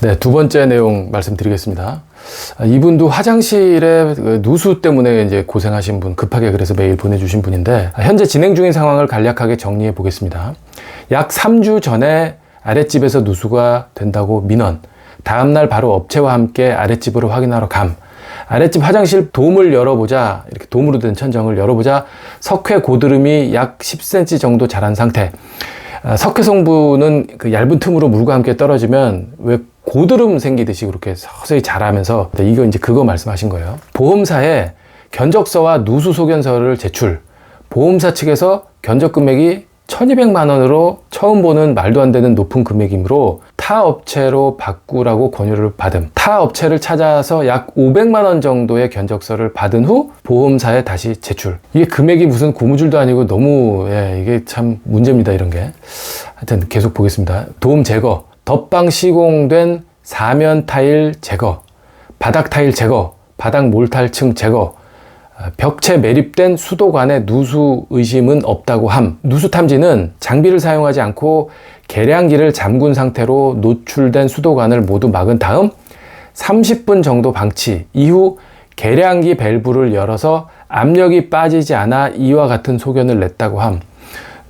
네, 두 번째 내용 말씀드리겠습니다. 아, 이분도 화장실에 그 누수 때문에 이제 고생하신 분, 급하게 그래서 메일 보내주신 분인데, 아, 현재 진행 중인 상황을 간략하게 정리해 보겠습니다. 약 3주 전에 아랫집에서 누수가 된다고 민원, 다음날 바로 업체와 함께 아랫집으로 확인하러 감, 아랫집 화장실 돔을 열어보자, 이렇게 돔으로 된 천정을 열어보자, 석회 고드름이 약 10cm 정도 자란 상태. 아, 석회 성분은 그 얇은 틈으로 물과 함께 떨어지면 왜 고드름 생기듯이 그렇게 서서히 자라면서 네, 이거 이제 그거 말씀하신 거예요. 보험사에 견적서와 누수 소견서를 제출. 보험사 측에서 견적 금액이 1200만 원으로 처음 보는 말도 안 되는 높은 금액이므로 타 업체로 바꾸라고 권유를 받음. 타 업체를 찾아서 약 500만 원 정도의 견적서를 받은 후 보험사에 다시 제출. 이게 금액이 무슨 고무줄도 아니고 너무 예, 이게 참 문제입니다 이런 게. 하여튼 계속 보겠습니다. 도움 제거, 덧방 시공된 사면 타일 제거, 바닥 타일 제거, 바닥 몰탈층 제거, 아, 벽체 매립된 수도관에 누수 의심은 없다고 함. 누수 탐지는 장비를 사용하지 않고 계량기를 잠근 상태로 노출된 수도관을 모두 막은 다음 30분 정도 방치 이후 계량기 밸브를 열어서 압력이 빠지지 않아 이와 같은 소견을 냈다고 함.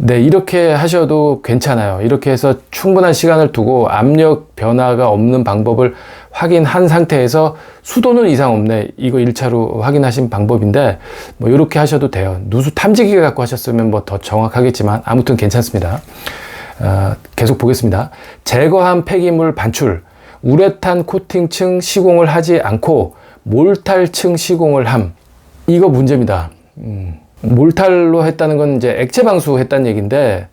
네, 이렇게 하셔도 괜찮아요. 이렇게 해서 충분한 시간을 두고 압력 변화가 없는 방법을 확인한 상태에서 수도는 이상 없네. 이거 1차로 확인하신 방법인데, 뭐, 이렇게 하셔도 돼요. 누수 탐지기 갖고 하셨으면 뭐 더 정확하겠지만, 아무튼 괜찮습니다. 어, 계속 보겠습니다. 제거한 폐기물 반출, 우레탄 코팅층 시공을 하지 않고 몰탈층 시공을 함. 이거 문제입니다. 음. 몰탈로 했다는 건 이제 액체 방수 했다는 얘기인데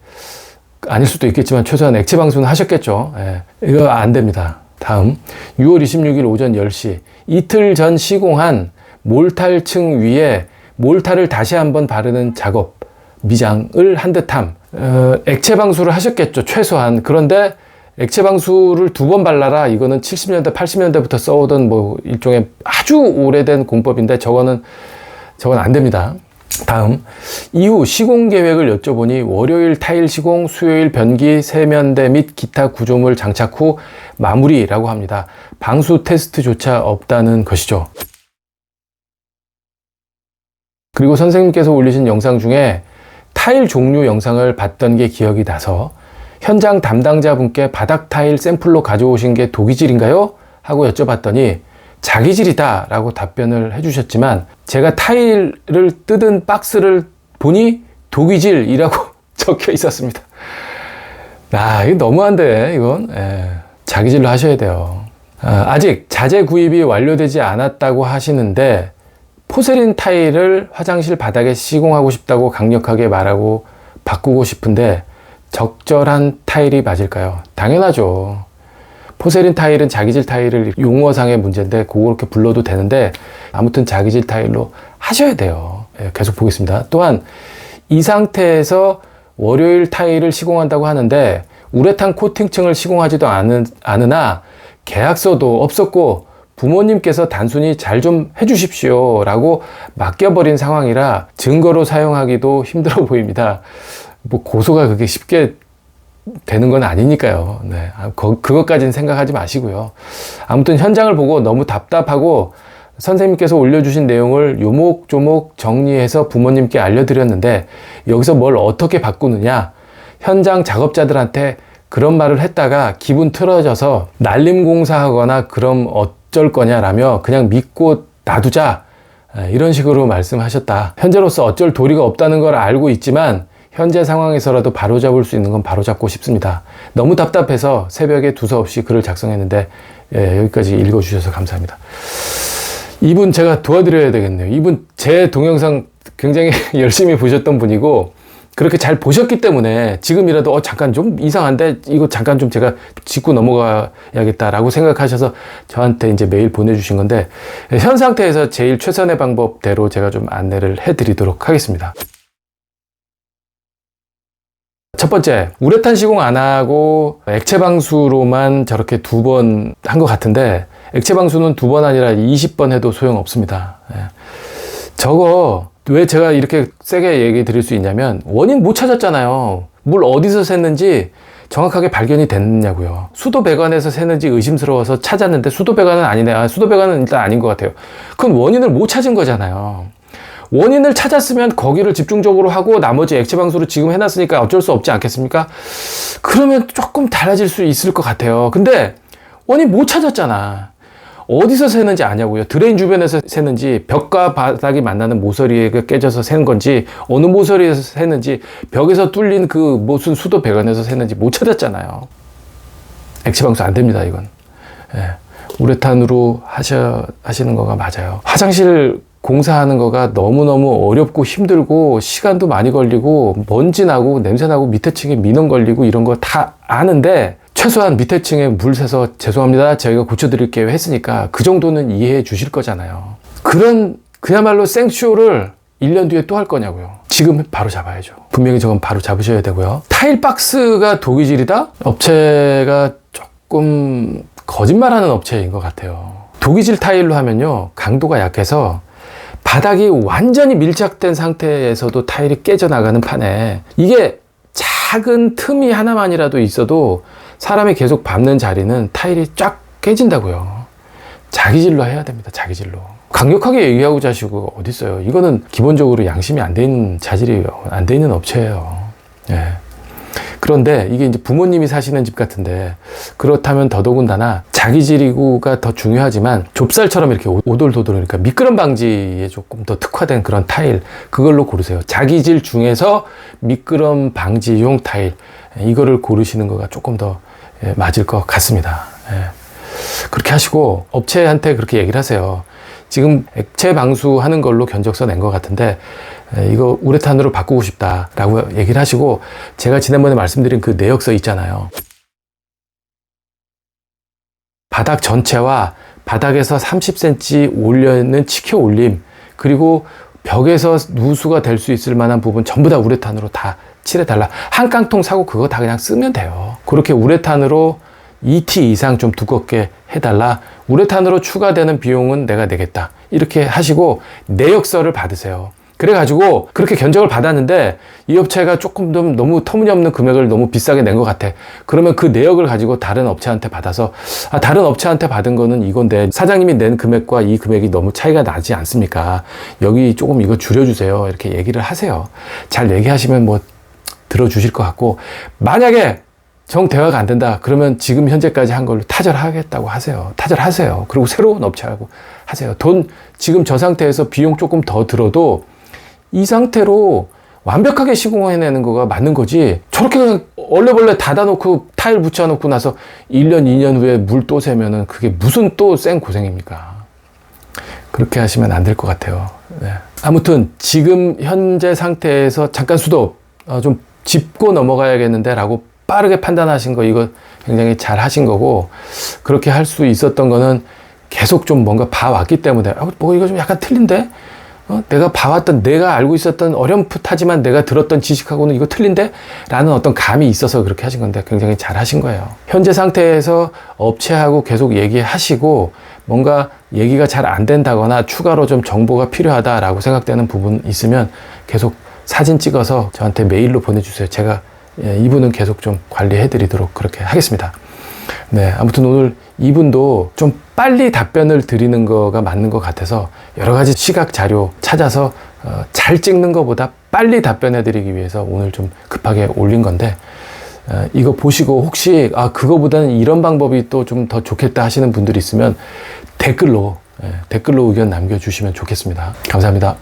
아닐 수도 있겠지만 최소한 액체 방수는 하셨겠죠. 예, 이거 안 됩니다. 다음 6월 26일 오전 10시 이틀 전 시공한 몰탈층 위에 몰탈을 다시 한번 바르는 작업 미장을 한 듯함 어, 액체 방수를 하셨겠죠 최소한 그런데 액체 방수를 두 번 발라라 이거는 70년대 80년대부터 써오던 뭐 일종의 아주 오래된 공법인데 저거는 저건 안 됩니다. 다음 이후 시공 계획을 여쭤보니 월요일 타일 시공, 수요일 변기, 세면대 및 기타 구조물 장착 후 마무리라고 합니다. 방수 테스트조차 없다는 것이죠. 그리고 선생님께서 올리신 영상 중에 타일 종류 영상을 봤던 게 기억이 나서 현장 담당자분께 바닥 타일 샘플로 가져오신 게 독이질인가요? 하고 여쭤봤더니 자기질이다 라고 답변을 해주셨지만 제가 타일을 뜯은 박스를 보니 독이질이라고 적혀 있었습니다. 아, 이거 너무한데, 이건. 예, 자기질로 하셔야 돼요. 아, 직 자재 구입이 완료되지 않았다고 하시는데 포세린 타일을 화장실 바닥에 시공하고 싶다고 강력하게 말하고 바꾸고 싶은데 적절한 타일이 맞을까요? 당연하죠. 포세린 타일은 자기질 타일을 용어상의 문제인데 그렇게 불러도 되는데 아무튼 자기질 타일로 하셔야 돼요. 예, 계속 보겠습니다. 또한 이 상태에서 월요일 타일을 시공한다고 하는데 우레탄 코팅층을 시공하지도 않은, 않으나 계약서도 없었고 부모님께서 단순히 잘 좀 해주십시오 라고 맡겨버린 상황이라 증거로 사용하기도 힘들어 보입니다. 뭐 고소가 그게 쉽게 되는 건 아니니까요. 네. 아, 거, 그것까지는 생각하지 마시고요. 아무튼 현장을 보고 너무 답답하고 선생님께서 올려주신 내용을 요목조목 정리해서 부모님께 알려드렸는데 여기서 뭘 어떻게 바꾸느냐 현장 작업자들한테 그런 말을 했다가 기분 틀어져서 날림공사하거나 그럼 어쩔 거냐라며 그냥 믿고 놔두자 이런 식으로 말씀하셨다. 현재로서 어쩔 도리가 없다는 걸 알고 있지만 현재 상황에서라도 바로잡을 수 있는 건 바로잡고 싶습니다. 너무 답답해서 새벽에 두서없이 글을 작성했는데 예, 여기까지 읽어주셔서 감사합니다. 이분 제가 도와드려야 되겠네요. 이분 제 동영상 굉장히 열심히 보셨던 분이고 그렇게 잘 보셨기 때문에 지금이라도 어 잠깐 좀 이상한데 이거 잠깐 좀 제가 짚고 넘어가야겠다라고 생각하셔서 저한테 이제 메일 보내주신 건데 현 상태에서 제일 최선의 방법대로 제가 좀 안내를 해드리도록 하겠습니다. 첫 번째, 우레탄 시공 안 하고 액체 방수로만 저렇게 두 번 한 것 같은데 액체 방수는 두 번 아니라 20번 해도 소용 없습니다. 예. 저거 왜 제가 이렇게 세게 얘기 드릴 수 있냐면 원인 못 찾았잖아요. 물 어디서 샜는지 정확하게 발견이 됐냐고요. 수도 배관에서 새는지 의심스러워서 찾았는데 수도 배관은 아니네. 아, 수도 배관은 일단 아닌 것 같아요. 그건 원인을 못 찾은 거잖아요. 원인을 찾았으면 거기를 집중적으로 하고 나머지 액체 방수로 지금 해놨으니까 어쩔 수 없지 않겠습니까? 그러면 조금 달라질 수 있을 것 같아요. 근데 원인 못 찾았잖아. 어디서 새는지 아냐고요. 드레인 주변에서 새는지 벽과 바닥이 만나는 모서리가 깨져서 새는 건지 어느 모서리에서 새는지 벽에서 뚫린 그 무슨 수도 배관에서 새는지 못 찾았잖아요. 액체 방수 안 됩니다. 이건. 예. 우레탄으로 하셔 하시는 거가 맞아요. 화장실 공사하는 거가 너무너무 어렵고 힘들고 시간도 많이 걸리고 먼지 나고 냄새 나고 밑에 층에 민원 걸리고 이런 거 다 아는데 최소한 밑에 층에 물 새서 죄송합니다. 저희가 고쳐드릴게요 했으니까 그 정도는 이해해 주실 거잖아요. 그런 그야말로 생쇼를 1년 뒤에 또 할 거냐고요. 지금 바로 잡아야죠. 분명히 저건 바로 잡으셔야 되고요. 타일 박스가 독이질이다? 업체가 조금 거짓말하는 업체인 것 같아요. 독이질 타일로 하면요. 강도가 약해서 바닥이 완전히 밀착된 상태에서도 타일이 깨져나가는 판에 이게 작은 틈이 하나만이라도 있어도 사람이 계속 밟는 자리는 타일이 쫙 깨진다고요. 자기질로 해야 됩니다. 자기질로. 강력하게 얘기하고 자 시고 어디 있어요? 이거는 기본적으로 양심이 안 돼 있는 자질이 안 돼 있는 업체예요. 예. 그런데 이게 이제 부모님이 사시는 집 같은데 그렇다면 더더군다나 자기질이고가 더 중요하지만 좁쌀처럼 이렇게 오돌도돌 그러니까 미끄럼 방지에 조금 더 특화된 그런 타일 그걸로 고르세요. 자기 질 중에서 미끄럼 방지용 타일 이거를 고르시는 거가 조금 더 예, 맞을 것 같습니다. 예. 그렇게 하시고 업체한테 그렇게 얘기를 하세요. 지금 액체 방수하는 걸로 견적서 낸 것 같은데 에, 이거 우레탄으로 바꾸고 싶다라고 얘기를 하시고 제가 지난번에 말씀드린 그 내역서 있잖아요. 바닥 전체와 바닥에서 30cm 올려는 치켜 올림 그리고 벽에서 누수가 될 수 있을 만한 부분 전부 다 우레탄으로 다 칠해달라. 한 깡통 사고 그거 다 그냥 쓰면 돼요. 그렇게 우레탄으로 2T 이상 좀 두껍게 해달라. 우레탄으로 추가되는 비용은 내가 내겠다. 이렇게 하시고 내역서를 받으세요. 그래가지고 그렇게 견적을 받았는데 이 업체가 조금 더 너무 터무니없는 금액을 너무 비싸게 낸 것 같아. 그러면 그 내역을 가지고 다른 업체한테 받아서 아, 다른 업체한테 받은 거는 이건데 사장님이 낸 금액과 이 금액이 너무 차이가 나지 않습니까? 여기 조금 이거 줄여주세요. 이렇게 얘기를 하세요. 잘 얘기하시면 뭐 들어주실 것 같고 만약에 정 대화가 안 된다. 그러면 지금 현재까지 한 걸로 타절하겠다고 하세요. 타절하세요. 그리고 새로운 업체하고 하세요. 돈 지금 저 상태에서 비용 조금 더 들어도 이 상태로 완벽하게 시공해내는 거가 맞는 거지. 저렇게 얼레벌레 닫아놓고 타일 붙여놓고 나서 1년, 2년 후에 물 또 새면은 그게 무슨 또 쌩 고생입니까? 그렇게 하시면 안 될 것 같아요. 네. 아무튼 지금 현재 상태에서 잠깐 수도 어, 좀 짚고 넘어가야겠는데 라고 빠르게 판단하신 거 이거 굉장히 잘 하신 거고 그렇게 할 수 있었던 거는 계속 좀 뭔가 봐왔기 때문에 아, 뭐 이거 좀 약간 틀린데 어? 내가 봐왔던 내가 알고 있었던 어렴풋하지만 내가 들었던 지식하고는 이거 틀린데? 라는 어떤 감이 있어서 그렇게 하신 건데 굉장히 잘 하신 거예요. 현재 상태에서 업체하고 계속 얘기하시고 뭔가 얘기가 잘 안 된다거나 추가로 좀 정보가 필요하다라고 생각되는 부분 있으면 계속 사진 찍어서 저한테 메일로 보내주세요. 제가 예, 이분은 계속 좀 관리해 드리도록 그렇게 하겠습니다. 네, 아무튼 오늘 이분도 좀 빨리 답변을 드리는 거가 맞는 것 같아서 여러 가지 시각 자료 찾아서 어, 잘 찍는 것보다 빨리 답변해 드리기 위해서 오늘 좀 급하게 올린 건데 어, 이거 보시고 혹시 아 그거보다는 이런 방법이 또 좀 더 좋겠다 하시는 분들이 있으면 댓글로 예, 댓글로 의견 남겨주시면 좋겠습니다. 감사합니다.